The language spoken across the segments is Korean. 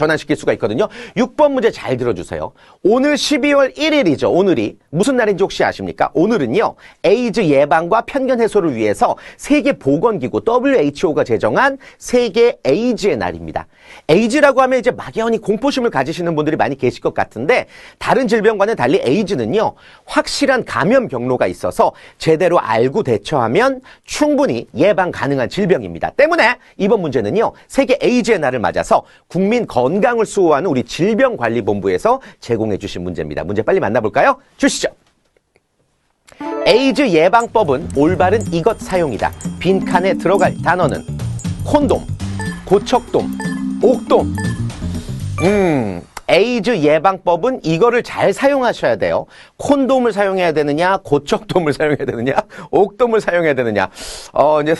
전환시킬 수가 있거든요. 6번 문제 잘 들어주세요. 오늘 12월 1일이죠. 오늘이 무슨 날인지 혹시 아십니까? 오늘은요. 에이즈 예방과 편견 해소를 위해서 세계보건기구 WHO가 제정한 세계 에이즈의 날입니다. 에이즈라고 하면 이제 막연히 공포심을 가지시는 분들이 많이 계실 것 같은데 다른 질병과는 달리 에이즈는요. 확실한 감염 경로가 있어서 제대로 알고 대처하면 충분히 예방 가능한 질병입니다. 때문에 이번 문제는요. 세계 에이즈의 날을 맞아서 국민 건강을 수호하는 우리 질병관리본부에서 제공해 주신 문제입니다. 문제 빨리 만나볼까요? 주시죠. 에이즈 예방법은 올바른 이것 사용이다. 빈칸에 들어갈 단어는 콘돔, 고척돔, 옥돔. 음, 에이즈 예방법은 이거를 잘 사용하셔야 돼요. 콘돔을 사용해야 되느냐, 고척돔을 사용해야 되느냐, 옥돔을 사용해야 되느냐. 어, 이제.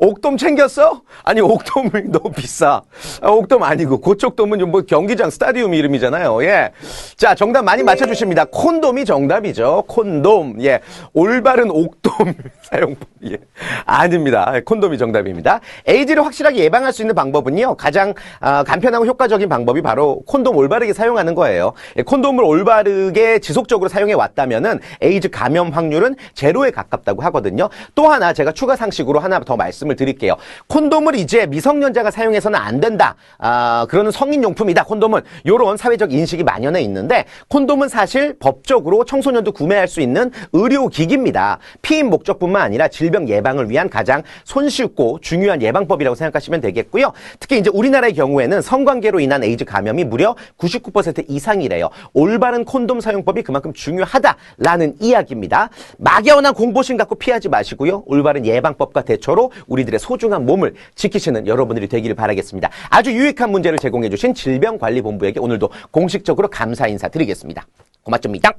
옥돔 챙겼어? 아니 옥돔이 너무 비싸. 아, 옥돔 아니고 고척돔은 좀뭐 경기장 스타디움 이름이잖아요. 예. 자 정답 많이 맞춰주십니다. 콘돔이 정답이죠. 콘돔. 예. 올바른 옥돔 사용법. 예. 아닙니다. 콘돔이 정답입니다. 에이즈를 확실하게 예방할 수 있는 방법은요. 가장 아, 간편하고 효과적인 방법이 바로 콘돔 올바르게 사용하는 거예요. 예, 콘돔을 올바르게 지속적으로 사용해 왔다면은 에이즈 감염 확률은 제로에 가깝다고 하거든요. 또 하나 제가 추가 상식으로 하나 더 말씀 을 드릴게요. 콘돔을 이제 미성년자가 사용해서는 안 된다. 아, 그러는 성인 용품이다. 콘돔은 요런 사회적 인식이 만연해 있는데 콘돔은 사실 법적으로 청소년도 구매할 수 있는 의료 기기입니다. 피임 목적뿐만 아니라 질병 예방을 위한 가장 손쉽고 중요한 예방법이라고 생각하시면 되겠고요. 특히 이제 우리나라의 경우에는 성관계로 인한 에이즈 감염이 무려 99% 이상이래요. 올바른 콘돔 사용법이 그만큼 중요하다라는 이야기입니다. 막연한 공포심 갖고 피하지 마시고요. 올바른 예방법과 대처로 우리들의 소중한 몸을 지키시는 여러분들이 되기를 바라겠습니다. 아주 유익한 문제를 제공해 주신 질병관리본부에게 오늘도 공식적으로 감사 인사 드리겠습니다. 고맙습니다.